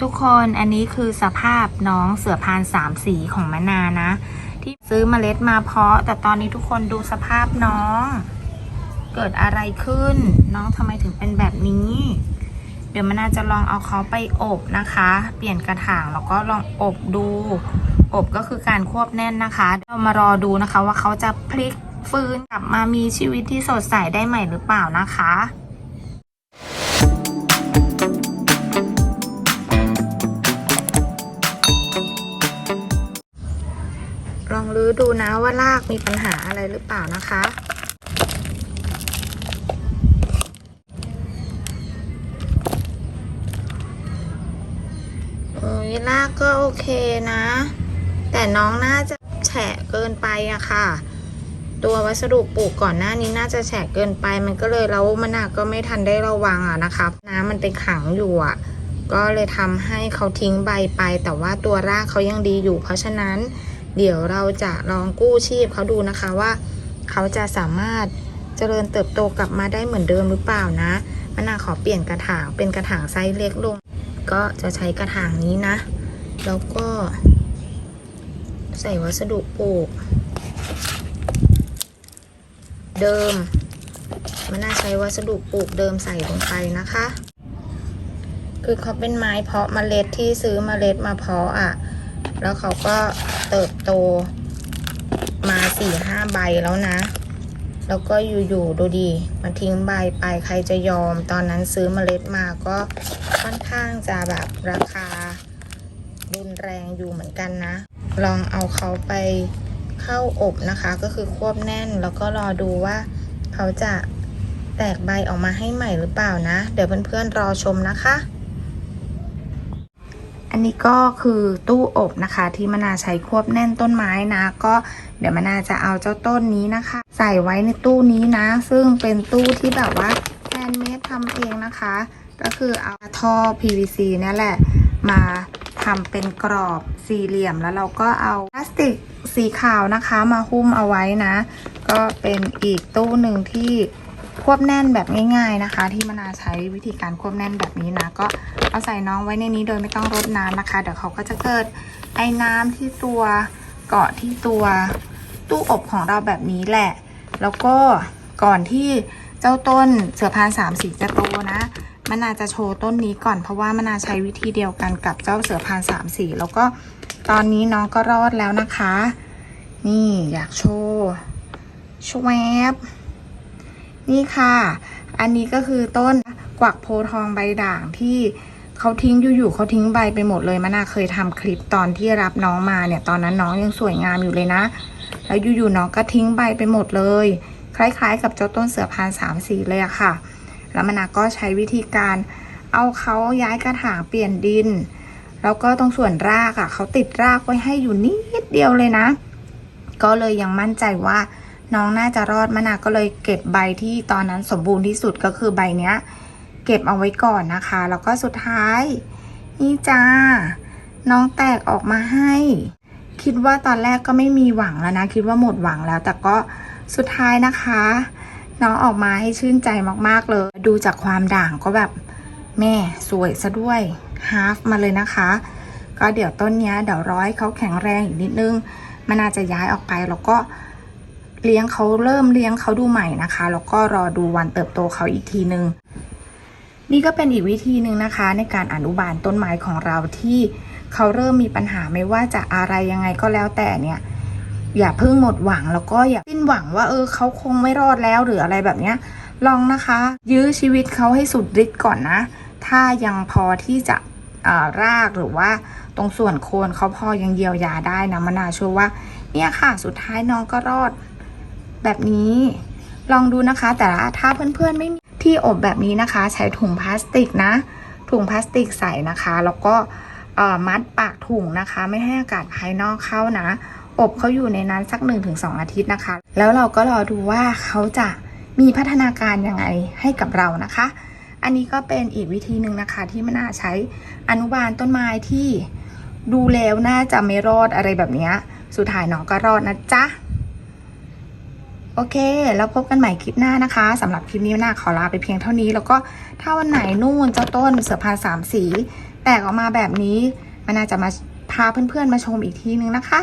ทุกคนอันนี้คือสภาพน้องเสือพานสามสีของมะนานะ ที่ซื้อเมล็ดมาเพาะ แต่ตอนนี้ทุกคนดูสภาพน้อง เกิดอะไรขึ้น น้องทำไมถึงเป็นแบบนี้ เดี๋ยวมะนาจะลองเอาเขาไปอบนะคะ เปลี่ยนกระถางแล้วก็ลองอบดู อบก็คือการควบแน่นนะคะ เรามารอดูนะคะว่าเขาจะพลิกฟื้นกลับมามีชีวิตที่สดใสได้ใหม่หรือเปล่านะคะ ดูนะว่ารากมีปัญหาอะไรหรือเปล่านะคะ เออรากก็โอเคนะ แต่น้องน่าจะแฉะเกินไปอะค่ะ ตัววัสดุปลูกก่อนหน้านี้น่าจะแฉะเกินไป มันก็เลยแล้วมันอะก็ไม่ทันได้ระวังอะนะคะน้ำมันไปขังอยู่อะก็เลยทำให้เขาทิ้งใบไป แต่ว่าตัวรากเขายังดีอยู่ เพราะฉะนั้น เดี๋ยวเราจะลองกู้ชีพเขาดูนะคะว่า เขาจะสามารถเจริญเติบโตกลับมาได้เหมือนเดิมหรือเปล่านะมะนาวขอเปลี่ยนกระถางเป็นกระถางไซส์เล็กลง ก็จะใช้กระถางนี้นะ แล้วก็ ใส่วัสดุปลูก เดิมมันน่าใช้วัสดุปลูกเดิมใส่ลงไปนะคะ คือเขาเป็นไม้เพาะเมล็ดที่ซื้อเมล็ดมาเพาะอะ แล้วเขาก็เติบโตมาสี่ห้าใบแล้วนะ แล้วก็อยู่ๆดูดีมาทิ้งใบไปใครจะยอม ตอนนั้นซื้อเมล็ดมาก็ค่อนข้างจะแบบราคารุนแรงอยู่เหมือนกันนะ ลองเอาเขาไปเข้าอบนะคะ ก็คือควบแน่นแล้วก็รอดูว่าเขาจะแตกใบออกมาให้ใหม่หรือเปล่านะ เดี๋ยวเพื่อนๆรอชมนะคะ อันนี้ก็คือตู้อบนะคะที่มนาใช้ควบแน่นต้นไม้นะ ก็เดี๋ยวมนาจะเอาเจ้าต้นนี้นะคะ ใส่ไว้ในตู้นี้นะ ซึ่งเป็นตู้ที่แบบว่าแฮนด์เมดทำเองนะคะ ก็คือเอาท่อ PVC เนี่ยแหละมาทำเป็นกรอบสี่เหลี่ยมแล้วเราก็เอาพลาสติกสีขาวนะคะมาหุ้มเอาไว้นะ ก็เป็นอีกตู้หนึ่งที่ ควบแน่นแบบง่าย ๆนะคะ ที่มนาใช้วิธีการควบแน่นแบบนี้นะ ก็เอาใส่น้องไว้ในนี้โดยไม่ต้องรดน้ำนะคะ เดี๋ยวเขาก็จะเกิดไอ้น้ำที่ตัวเกาะที่ตัวตู้อบของเราแบบนี้แหละ แล้วก็ก่อนที่เจ้าต้นเสือพานสามสีจะโตนะมนาจะโชว์ต้นนี้ก่อนเพราะว่ามนาใช้วิธีเดียวกันกับเจ้าเสือพานสามสีแล้วก็ตอนนี้น้องก็รอดแล้วนะคะ นี่อยากโชว์ชวบ นี่ค่ะ อันนี้ก็คือต้นกวักโพทองใบด่างที่เขาทิ้งอยู่ๆเขาทิ้งใบไปหมดเลยมะนาเคยทำคลิปตอนที่รับน้องมาเนี่ย ตอนนั้นน้องยังสวยงามอยู่เลยนะ แล้วอยู่ๆน้องก็ทิ้งใบไปหมดเลย คล้ายๆ กับเจ้าต้นเสือพานสามสีเลยอะค่ะ แล้วมะนาก็ใช้วิธีการเอาเขาย้ายกระถางเปลี่ยนดิน แล้วก็ตรงส่วนรากอะเขาติดรากไว้ให้อยู่นิดเดียวเลยนะ ก็เลยยังมั่นใจว่า น้องน่าจะรอดมะนาวก็เลยเก็บใบที่ตอนนั้นสมบูรณ์ที่สุดก็คือใบเนี้ย เก็บเอาไว้ก่อนนะคะ แล้วก็สุดท้าย นี่จ้า น้องแตกออกมาให้ คิดว่าตอนแรกก็ไม่มีหวังแล้วนะ คิดว่าหมดหวังแล้ว แต่ก็สุดท้ายนะคะ น้องออกมาให้ชื่นใจมากๆเลย ดูจากความด่างก็แบบแม่สวยซะด้วยฮาฟมาเลยนะคะ ก็เดี๋ยวต้นเนี้ยเดี๋ยวร้อยเขาแข็งแรงอีกนิดนึง มันน่าจะย้ายออกไปแล้วก็ เลี้ยงเขาเริ่มเลี้ยงเขาดูใหม่นะคะ แล้วก็รอดูวันเติบโตเขาอีกทีนึง นี่ก็เป็นอีกวิธีหนึ่งนะคะ ในการอนุบาลต้นไม้ของเราที่เขาเริ่มมีปัญหาไม่ว่าจะอะไรยังไงก็แล้วแต่เนี่ย อย่าเพิ่งหมดหวังแล้วก็อย่าสิ้นหวังว่าเออเขาคงไม่รอดแล้วหรืออะไรแบบเนี้ย ลองนะคะ ยื้อชีวิตเขาให้สุดฤทธิ์ก่อนนะ ถ้ายังพอที่จะารากหรือว่าตรงส่วนโคนเขาพอยังเยียวยาได้นะมะนาวเชื่อว่า เนี่ยค่ะสุดท้ายน้องก็รอด แบบนี้ ลองดูนะคะ แต่ถ้าเพื่อนๆไม่มีที่อบแบบนี้นะคะ ใช้ถุงพลาสติกนะ ถุงพลาสติกใส่นะคะ แล้วก็มัดปากถุงนะคะ ไม่ให้อากาศภายนอกเข้านะ อบเขาอยู่ในนั้นสัก 1-2 อาทิตย์นะคะ แล้วเราก็รอดูว่าเขาจะมีพัฒนาการยังไงให้กับเรานะคะ อันนี้ก็เป็นอีกวิธีหนึ่งนะคะ ที่มันน่าใช้อนุบาลต้นไม้ที่ดูแล้วน่าจะไม่รอดอะไรแบบนี้ สุดท้ายน้องก็รอดนะจ๊ะ โอเค แล้วพบกันใหม่คลิปหน้านะคะสำหรับคลิปนี้หน้าขอลาไปเพียงเท่านี้ แล้วก็ถ้าวันไหนนู่นเจ้าต้นเสือพาสามสี แตกออกมาแบบนี้ มันน่าจะมาพาเพื่อนๆมาชมอีกทีนึงนะคะ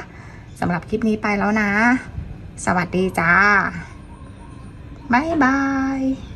สำหรับคลิปนี้ไปแล้วนะ สวัสดีจ้า บ๊ายบาย